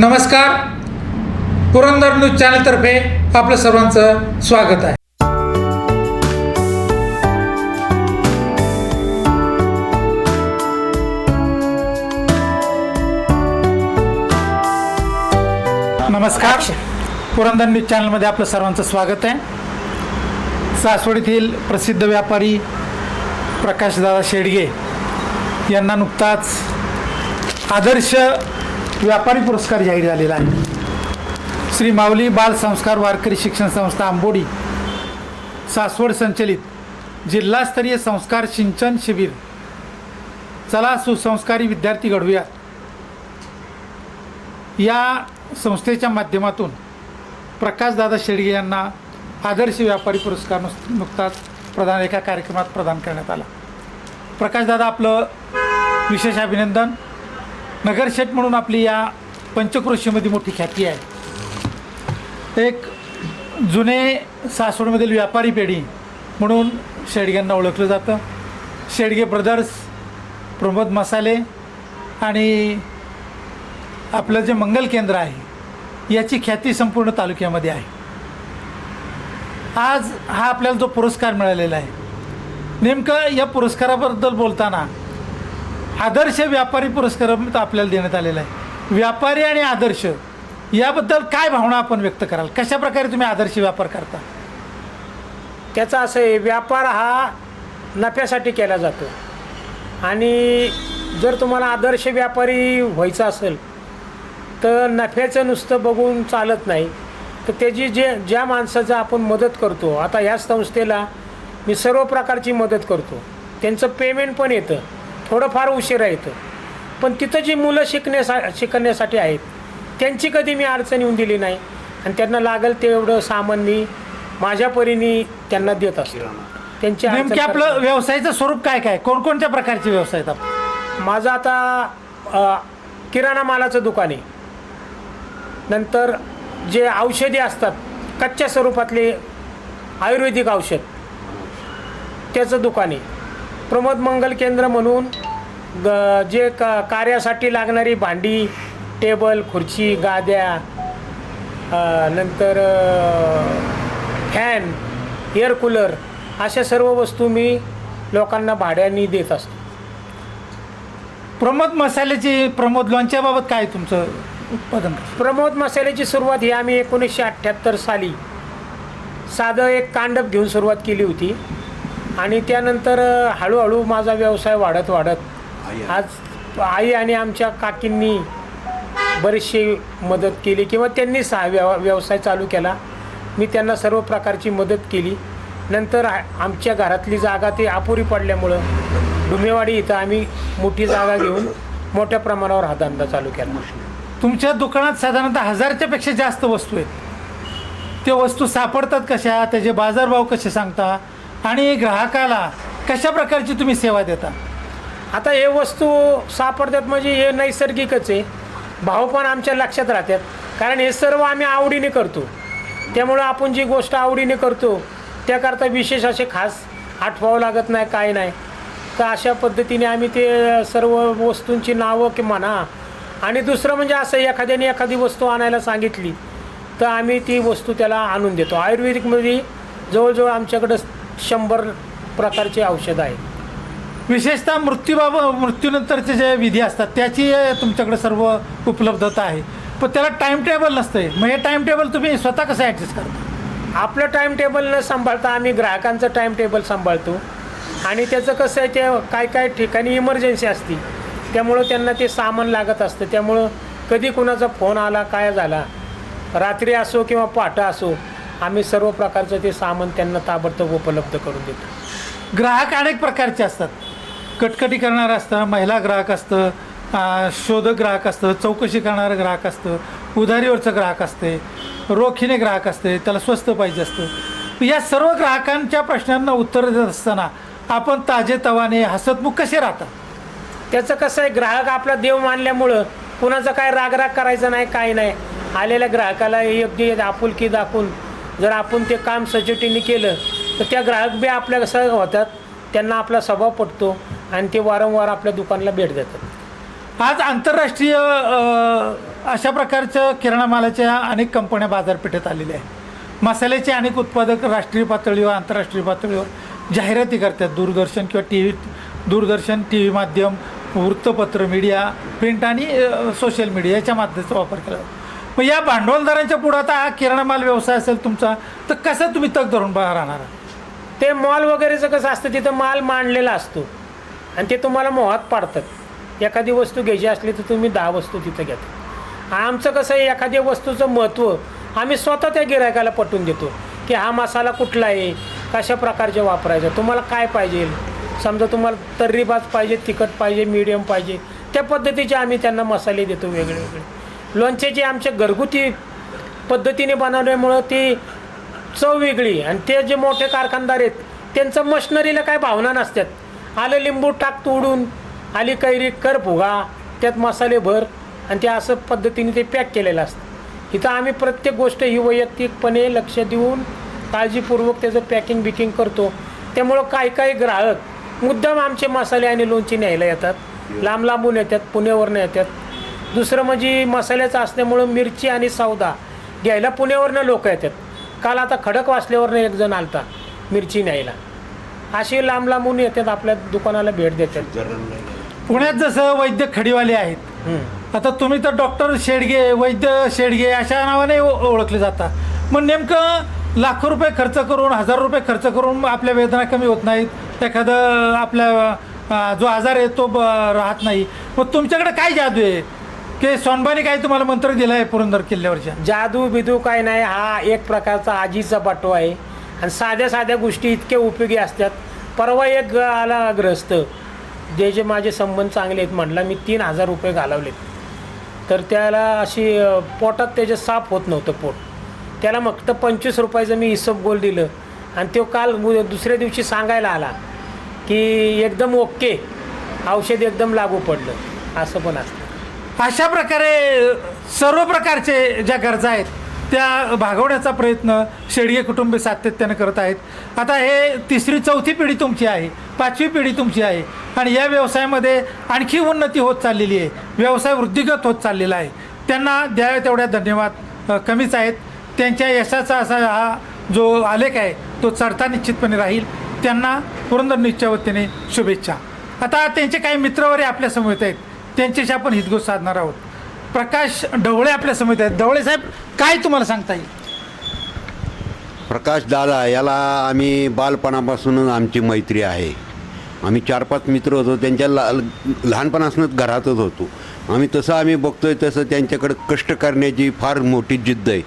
नमस्कार. पुरंदर न्यूज चॅनलतर्फे आपलं सर्वांचं स्वागत आहे. नमस्कार. पुरंदर न्यूज चॅनलमध्ये आपलं सर्वांचं स्वागत आहे. सासवडीतील प्रसिद्ध व्यापारी प्रकाशदादा शेडगे यांना नुकताच आदर्श व्यापारी पुरस्कार जाहीर झालेला आहे. श्री माऊली बाल संस्कार वारकरी शिक्षण संस्था आंबोडी सासवड संचलित जिल्हास्तरीय संस्कार सिंचन शिबिर. चला सुसंस्कारी विद्यार्थी घडवूया या संस्थेच्या माध्यमातून प्रकाशदादा शेडगे यांना आदर्श व्यापारी पुरस्कार नुस- नुकताच प्रदान एका कार्यक्रमात प्रदान करण्यात आला. प्रकाशदादा आपलं विशेष अभिनंदन. नगरशेठ म्हणून आपली या पंचक्रोशीमध्ये मोठी ख्याती आहे. एक जुने सासवडमधील व्यापारी पेढी म्हणून शेडग्यांना ओळखलं जातं. शेडगे ब्रदर्स प्रमोद मसाले आणि आपलं जे मंगल केंद्र आहे याची ख्याती संपूर्ण तालुक्यामध्ये आहे. आज हा आपल्याला जो पुरस्कार मिळालेला आहे नेमकं या पुरस्काराबद्दल बोलताना आदर्श व्यापारी पुरस्कार आपल्याला देण्यात आलेला आहे. व्यापारी आणि आदर्श याबद्दल काय भावना आपण व्यक्त कराल? कशा प्रकारे तुम्ही आदर्श व्यापार करता? त्याचा असं आहे व्यापार हा नफ्यासाठी केला जातो. आणि जर तुम्हाला आदर्श व्यापारी व्हायचं असेल तर नफ्याचं नुसतं बघून चालत नाही. तर त्याची जे ज्या माणसाचं आपण मदत करतो आता ह्या संस्थेला मी सर्व प्रकारची मदत करतो. त्यांचं पेमेंट पण येतं. थोडंफार उशिरा येतं. पण तिथं जी मुलं शिकण्यासा शिकण्यासाठी आहेत त्यांची कधी मी अडचण येऊन दिली नाही. आणि त्यांना लागेल ते एवढं सामान मी माझ्या परीने त्यांना देत असतो. त्यांची अडचण नेमके आपलं व्यवसायाचं स्वरूप काय काय? कोणकोणत्या प्रकारचे व्यवसाय आहेत माझं आता किराणा मालाचं दुकान आहे. नंतर जे औषधी असतात कच्च्या स्वरूपातले आयुर्वेदिक औषध त्याचं दुकान आहे. प्रमोद मंगल केंद्र म्हणून ग जे क कार्यासाठी लागणारी भांडी टेबल खुर्ची गाद्या नंतर फॅन एअर कूलर अशा सर्व वस्तू मी लोकांना भाड्याने देत असतो प्रमोद मसाल्याची प्रमोद लोणच्याबाबत काय तुमचं उत्पादन? प्रमोद मसाल्याची सुरुवात ही आम्ही एकोणीसशे अठ्ठ्याहत्तर साली साधं एक कांडप घेऊन सुरुवात केली होती आणि त्यानंतर हळूहळू माझा व्यवसाय वाढत वाढत आज आई आणि आमच्या काकींनी बरीचशी मदत केली किंवा त्यांनी सा व्यव व्यवसाय चालू केला. मी त्यांना सर्व प्रकारची मदत केली. नंतर आमच्या घरातली जागा ती अपुरी पडल्यामुळं डुमेवाडी इथं आम्ही मोठी जागा घेऊन मोठ्या प्रमाणावर हा धंदा चालू केला. तुमच्या दुकानात साधारणतः हजारच्या पेक्षा जास्त वस्तू आहेत. त्या वस्तू सापडतात कशा? त्याचे बाजारभाव कसे सांगता? आणि ग्राहकाला कशा प्रकारची तुम्ही सेवा देता? आता हे वस्तू सापडतात म्हणजे हे नैसर्गिकच आहे. भाव पण आमच्या लक्षात राहतात. कारण हे सर्व आम्ही आवडीने करतो. त्यामुळं आपण जी गोष्ट आवडीने करतो त्याकरता विशेष असे खास आठवावं लागत नाही काय नाही. तर अशा पद्धतीने आम्ही ते सर्व वस्तूंची नावं की म्हणा आणि दुसरं म्हणजे असं एखाद्याने एखादी वस्तू आणायला सांगितली तर आम्ही ती वस्तू त्याला आणून देतो. आयुर्वेदिकमध्ये जवळजवळ आमच्याकडं शंभर प्रकारचे औषधं आहेत. विशेषतः मृत्यूबाबत मृत्यूनंतरचे जे विधी असतात त्याची तुमच्याकडे सर्व उपलब्धता आहे. पण त्याला टाईम टेबल नसतंय. मग हे टाईम टेबल तुम्ही स्वतः कसं ॲडजस्ट करता? आपलं टाईम टेबल न सांभाळता आम्ही ग्राहकांचं टाईम टेबल सांभाळतो. आणि त्याचं कसं आहे ते काय काय ठिकाणी इमर्जन्सी असती त्यामुळं त्यांना ते सामान लागत असतं. त्यामुळं कधी कुणाचा फोन आला काय झाला रात्री असो किंवा पहाटा असो आम्ही सर्व प्रकारचं ते सामान त्यांना ताबडतोब उपलब्ध करून देतो. ग्राहक अनेक प्रकारचे असतात. कटकटी करणारं असतं महिला ग्राहक असतं शोधक ग्राहक असतं चौकशी करणारं ग्राहक असतं उधारीवरचं ग्राहक असते रोखीने ग्राहक असते त्याला स्वस्त पाहिजे असतं. या सर्व ग्राहकांच्या प्रश्नांना उत्तर देत असताना आपण ताजे तवाने हसतमुख कसे राहता त्याचं कसं आहे ग्राहक आपला देव मानल्यामुळं कुणाचा काय रागराग करायचा नाही काय नाही. आलेल्या ग्राहकाला योग्य आपुलकी दाखवून जर आपण ते काम सचोटीने केलं तर त्या ग्राहक बी आपल्या कसं होतात त्यांना आपला स्वभाव पटतो आणि ते वारंवार आपल्या दुकानाला भेट देतात. आज आंतरराष्ट्रीय अशा प्रकारच्या किराणा मालाच्या अनेक कंपन्या बाजारपेठेत आलेल्या आहेत. मसाल्याचे अनेक उत्पादक राष्ट्रीय पातळीवर आंतरराष्ट्रीय पातळीवर जाहिराती करतात. दूरदर्शन किंवा टी व्ही दूरदर्शन टी व्ही माध्यम वृत्तपत्र मीडिया प्रिंट आणि सोशल मीडिया याच्या माध्यमाचा वापर केला जातो मग या भांडवलदारांच्या पुढं आता हा किराणा माल व्यवसाय असेल तुमचा तर कसं तुम्ही तग धरून राहणार ते मॉल वगैरेचं कसं असतं तिथं माल मांडलेला असतो आणि ते तुम्हाला मोहात पाडतात. एखादी वस्तू घ्यायची असली तर तुम्ही दहा वस्तू तिथं घेता आमचं कसं आहे एखाद्या वस्तूचं महत्त्व आम्ही स्वतः त्या गिरायकाला पटवून देतो की हा मसाला कुठला आहे कशा प्रकारचे वापरायचा तुम्हाला काय पाहिजे? समजा तुम्हाला तर्रीबाज पाहिजे तिखट पाहिजे मीडियम पाहिजे त्या पद्धतीचे आम्ही त्यांना मसाले देतो वेगळे वेगळे लोणचे जे आमच्या घरगुती पद्धतीने बनवल्यामुळं ती चव वेगळी आणि ते जे मोठे कारखानदार आहेत त्यांचं मशनरीला काय भावना नसतात. आलं लिंबू टाक तोडून आली कैरी कर फुगा त्यात मसाले भर आणि ते असं पद्धतीने ते पॅक केलेलं असतं. इथं आम्ही प्रत्येक गोष्ट ही वैयक्तिकपणे लक्ष देऊन काळजीपूर्वक त्याचं पॅकिंग बिकिंग करतो. त्यामुळं काही काही ग्राहक मुद्दाम आमचे मसाले आणि लोणची न्यायला येतात. लांब लांबून येतात पुण्यावरनं येतात. दुसरं म्हणजे मसाल्याचं असल्यामुळं मिरची आणि सौदा घ्यायला पुण्यावरनं लोक येतात. काल आता खडक वाचल्यावरनं एक जण आलता मिरची न्यायला. असे लांब लांबून येतात आपल्या दुकानाला भेट देतात. पुण्यात जसं वैद्य खडीवाले आहेत. आता तुम्ही तर डॉक्टर शेडगे वैद्य शेडगे अशा नावाने ओ- ओळखले जाता. मग नेमकं लाखो रुपये खर्च करून हजार रुपये खर्च करून आपल्या वेदना कमी होत नाहीत. एखादं आपल्या अं, जो आजार आहे तो ब राहत नाही. मग तुमच्याकडे काय जादू आहे? की सोनबाने काय तुम्हाला मंत्र दिलाय आहे पुरंदर किल्ल्यावरच्या? जादू बिदू काय नाही हा एक प्रकारचा आजीचा बाटो आहे. आणि साध्या साध्या गोष्टी इतके उपयोगी असतात. परवा एक ग- आला ग्रस्त. जे जे माझे संबंध चांगले आहेत म्हटलं मी तीन हजार रुपये घालवलेत. तर त्याला अशी अ, पोटात त्याचे साफ होत नव्हतं पोट. त्याला फक्त पंचवीस रुपयाचं मी हिशोब गोल दिलं. आणि तो काल मु दुसऱ्या दिवशी सांगायला आला की एकदम ओके. औषध एकदम लागू पडलं. असं पण असतं. अशा प्रकारे सर्व प्रकारचे ज्या गरजा आहेत त्या भागवण्याचा प्रयत्न शेडगे कुटुंबी सातत्याने करत आहेत. आता हे तिसरी चौथी पिढी तुमची आहे पाचवी पिढी तुमची आहे आणि या व्यवसायामध्ये आणखी उन्नती होत चाललेली आहे व्यवसाय वृद्धिगत होत चाललेला आहे. त्यांना द्यावे तेवढ्या धन्यवाद कमीच आहेत. त्यांच्या यशाचा असा हा जो आलेख आहे तो चढता निश्चितपणे राहील. त्यांना पुरंदर न्यूजच्या वतीने शुभेच्छा. आता त्यांचे काही मित्रवरे आपल्यासमोर येत आहेत. त्यांच्याशी आपण हितगुज साधणार आहोत. प्रकाश ढवळे आपल्यासमोर आहेत. ढवळे साहेब काय तुम्हाला सांगता येईल? प्रकाश दादा याला आम्ही बालपणापासूनच आमची मैत्री आहे. आम्ही चार पाच मित्र होतो. त्यांच्या ला लहानपणापासूनच घरातच होतो. आम्ही तसं आम्ही बघतोय तसं त्यांच्याकडे कष्ट करण्याची फार मोठी जिद्द आहे.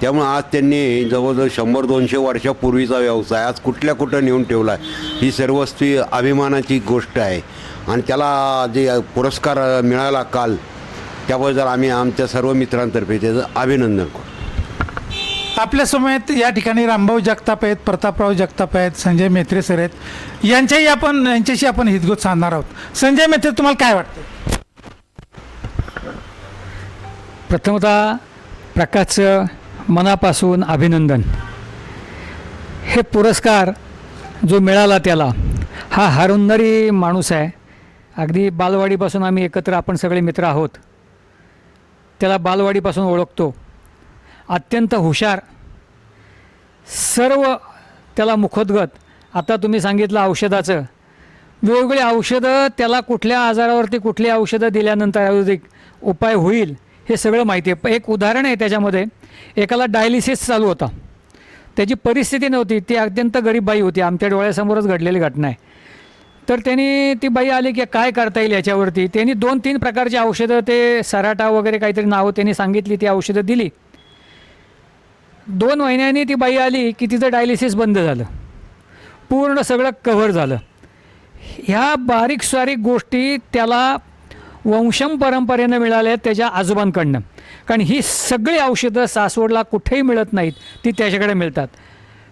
त्यामुळे आज त्यांनी जवळजवळ शंभर दोनशे वर्षापूर्वीचा व्यवसाय आज कुठल्या कुठं नेऊन ठेवला आहे ही सर्वस्वी अभिमानाची गोष्ट आहे. आणि त्याला जे पुरस्कार मिळाला काल त्याबद्दल आम्ही आमच्या सर्व मित्रांतर्फे त्याचं अभिनंदन करतो. आपल्यासमोर या ठिकाणी रामभाऊ जगताप आहेत प्रतापराव जगताप आहेत संजय मेत्रे सर आहेत. यांच्याही आपण यांच्याशी आपण हितगुज साधणार आहोत. संजय मेत्रे तुम्हाला काय वाटतं प्रथमतः प्रकाशचं मनापासून अभिनंदन. हे पुरस्कार जो मिळाला त्याला हा हरवणारी माणूस आहे. अगदी बालवाडीपासून आम्ही एकत्र आपण सगळे मित्र आहोत. त्याला बालवाडीपासून ओळखतो. अत्यंत हुशार. सर्व त्याला मुखोद्गत. आता तुम्ही सांगितलं औषधाचं. वेगवेगळी औषधं त्याला कुठल्या आजारावरती कुठली औषधं दिल्यानंतर आयुर्वेदिक उपाय होईल हे सगळं माहिती आहे. एक उदाहरण आहे त्याच्यामध्ये. एकाला डायलिसिस चालू होता. त्याची परिस्थिती नव्हती. ती अत्यंत गरीब बाई होती. आमच्या डोळ्यासमोरच घडलेली घटना आहे. तर त्यांनी ती बाई आली की काय करता येईल याच्यावरती? त्यांनी दोन तीन प्रकारची औषधं ते सराटा वगैरे काहीतरी नावं त्यांनी सांगितली ती औषधं दिली. दोन महिन्यांनी ती बाई आली की तिचं डायलिसिस बंद झालं. पूर्ण सगळं कव्हर झालं. ह्या बारीक सारीक गोष्टी त्याला वंशम परंपरेनं मिळाल्या आहेत त्याच्या आजोबांकडनं. कारण ही सगळी औषधं सासवडला कुठेही मिळत नाहीत ती त्याच्याकडे मिळतात.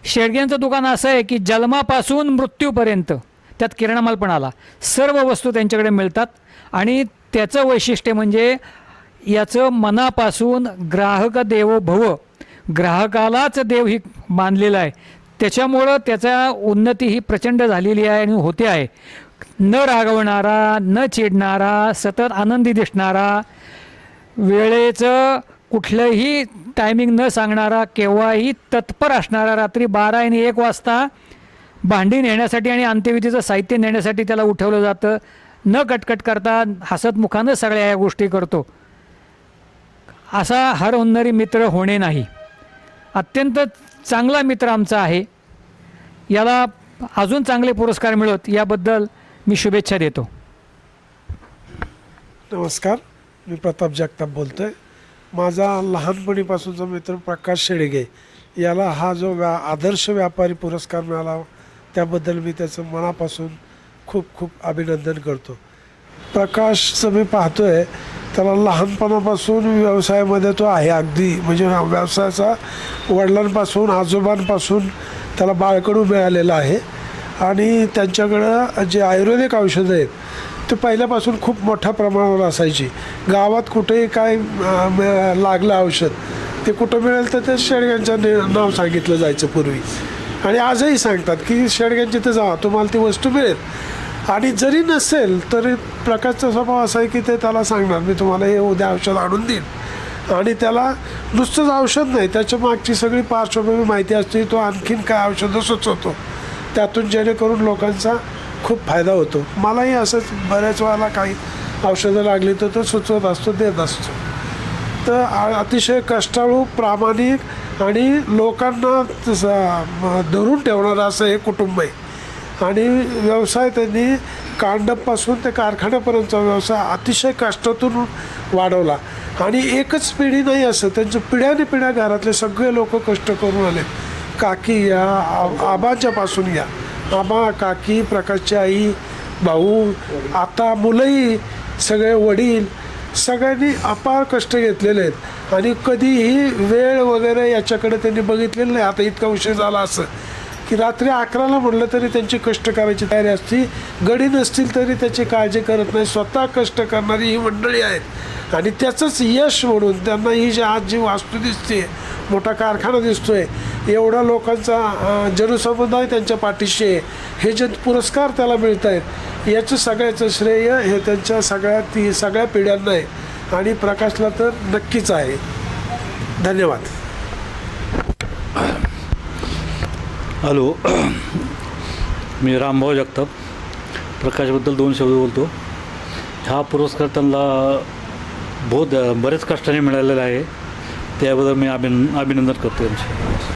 शेडग्यांचं दुकान असं आहे की जन्मापासून मृत्यूपर्यंत त्यात किराणामाल पण आला. सर्व वस्तू त्यांच्याकडे मिळतात आणि त्याचं वैशिष्ट्य म्हणजे याचं मनापासून ग्राहक देवो भव. ग्राहकालाच देव ही मानलेलं आहे. त्याच्यामुळं त्याचा उन्नती ही प्रचंड झालेली आहे आणि होते आहे. न रागवणारा न चिडणारा सतत आनंदी दिसणारा वेळेचं कुठलंही टायमिंग न सांगणारा केव्हाही तत्पर असणारा रात्री बारा आणि एक वाजता भांडी नेण्यासाठी आणि अंत्यविधीचं साहित्य नेण्यासाठी त्याला उठवलं जातं. न कटकट करता हसतमुखानं सगळ्या या गोष्टी करतो. असा हर होणारी मित्र होणे नाही. अत्यंत चांगला मित्र आमचा आहे. याला अजून चांगले पुरस्कार मिळत याबद्दल मी शुभेच्छा देतो. नमस्कार मी प्रताप जगताप बोलतो आहे माझा लहानपणीपासूनचा मित्र प्रकाश शेडगे याला हा जो व्या आदर्श व्यापारी पुरस्कार मिळाला त्याबद्दल मी त्याचं मनापासून खूप खूप अभिनंदन करतो. प्रकाशचं मी पाहतो आहे त्याला लहानपणापासून व्यवसायामध्ये तो आहे अगदी. म्हणजे व्यवसायाचा वडिलांपासून आजोबांपासून त्याला बाळकडू मिळालेला आहे. आणि त्यांच्याकडं जे आयुर्वेदिक औषधं आहेत ते पहिल्यापासून खूप मोठ्या प्रमाणावर असायची. गावात कुठेही काय लागलं औषध ते कुठं मिळेल तर ते शेडग्यांचं नाव सांगितलं जायचं पूर्वी. आणि आजही सांगतात की शेडग्यांची तर जा तुम्हाला ती वस्तू मिळेल. आणि जरी नसेल तरी प्रकाशचा स्वभाव असा आहे की ते त्याला सांगणार मी तुम्हाला हे उद्या औषध आणून देईन. आणि त्याला नुसतंच औषध नाही त्याच्या मागची सगळी पार्श्वभूमी माहिती असते तो आणखीन काय औषधं सुचवतो. त्यातून जेणेकरून लोकांचा खूप फायदा होतो. मलाही असंच बऱ्याच वेळाला काही औषधं लागली तर तो सुचवत असतो देत असतो. तर अतिशय कष्टाळू प्रामाणिक आणि लोकांना तसं, धरून ठेवणारं असं हे कुटुंब आहे. आणि व्यवसाय त्यांनी कांडपासून ते कारखान्यापर्यंतचा व्यवसाय अतिशय कष्टातून वाढवला. आणि एकच पिढी नाही असं त्यांच्या पिढ्याने पिढ्या घरातले सगळे लोक कष्ट करून आले. काकी या आबांच्यापासून या. आबा काकी प्रकाशची आई भाऊ आता मुलंही सगळे वडील सगळ्यांनी अपार कष्ट घेतलेले आहेत. आणि कधीही वेळ वगैरे याच्याकडे त्यांनी बघितलेलं नाही. आता इतका उशीर झाला असं. की रात्री अकराला म्हटलं तरी त्यांची कष्ट करायची तयारी असती. गडी नसतील तरी त्याची काळजी करत नाही. स्वतः कष्ट करणारी ही मंडळी आहेत. आणि त्याचंच यश म्हणून त्यांना ही जी आज जी वास्तू दिसते मोठा कारखाना दिसतोय एवढा लोकांचा जनसमुदाय त्यांच्या पाठीशी आहे. हे जे पुरस्कार त्याला मिळत आहेत याचं सगळ्याचं श्रेय हे त्यांच्या सगळ्या ती सगळ्या पिढ्यांना आहे. आणि प्रकाशला तर नक्कीच आहे. धन्यवाद. हॅलो. मी रामभाऊ जगताप. प्रकाशबद्दल दोन शब्द बोलतो. हा पुरस्कार त्यांना बहुत बरेच कष्टाने मिळालेला आहे. त्याबद्दल मी अभिन अभिनंदन करतो त्यांचे.